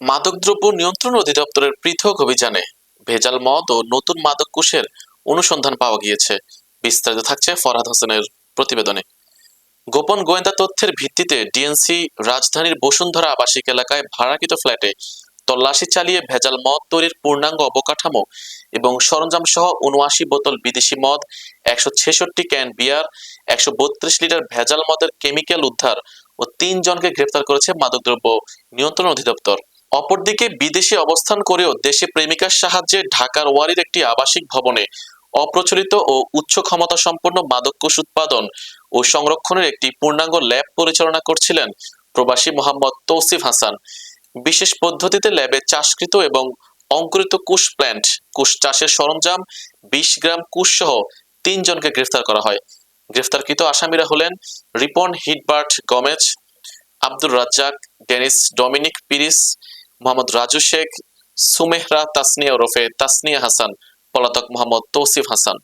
মাদকদ্রব্য নিয়ন্ত্রণ অধিদপ্তরের পৃথক অভিযানে ভেজাল মদ ও নতুন মাদক কোষের অনুসন্ধান পাওয়া গিয়েছে। বিস্তারিত থাকছে ফরহাদ হোসেনের প্রতিবেদনে। গোপন গোয়েন্দা তথ্যের ভিত্তিতে ডিএনসি রাজধানীর বসুন্ধরা আবাসিক এলাকায় ভাড়াকৃত ফ্ল্যাটে তল্লাশি চালিয়ে ভেজাল মদ তৈরির পূর্ণাঙ্গ অবকাঠামো এবং সরঞ্জাম সহ উনআশি বোতল বিদেশি মদ, একশো ছেষট্টি ক্যান বিয়ার, একশো বত্রিশ লিটার ভেজাল মদের কেমিক্যাল উদ্ধার ও তিনজনকে গ্রেফতার করেছে মাদকদ্রব্য নিয়ন্ত্রণ অধিদপ্তর। অপরদিকে বিদেশে অবস্থান করেও দেশে প্রেমিকার সাহায্যে ঢাকার ওয়ারির একটি আবাসিক ভবনে অপ্রচলিত ও উচ্চ ক্ষমতা সম্পন্ন মাদককোষ উৎপাদন ও সংরক্ষণের একটি পূর্ণাঙ্গ ল্যাব পরিচালনা করছিলেন প্রবাসী মোহাম্মদ তৌসিফ হাসান। বিশেষ পদ্ধতিতে ল্যাবে চাষকৃত এবং অঙ্কুরিত কুশ প্ল্যান্ট কুশ চাষের সরঞ্জাম, বিশ গ্রাম কুশ সহ তিনজনকে গ্রেফতার করা হয়। গ্রেফতারকৃত আসামিরা হলেন রিপন হিটবার্ট গমেজ, আব্দুর রাজ্জাক, ডেনিস ডমিনিক পিরিস মোহাম্মদ রাজু শেখ সুমেহরা তাসনিয়া ওরফে তাসনিয়া হাসান পলাতক মোহাম্মদ তৌসিফ হাসান।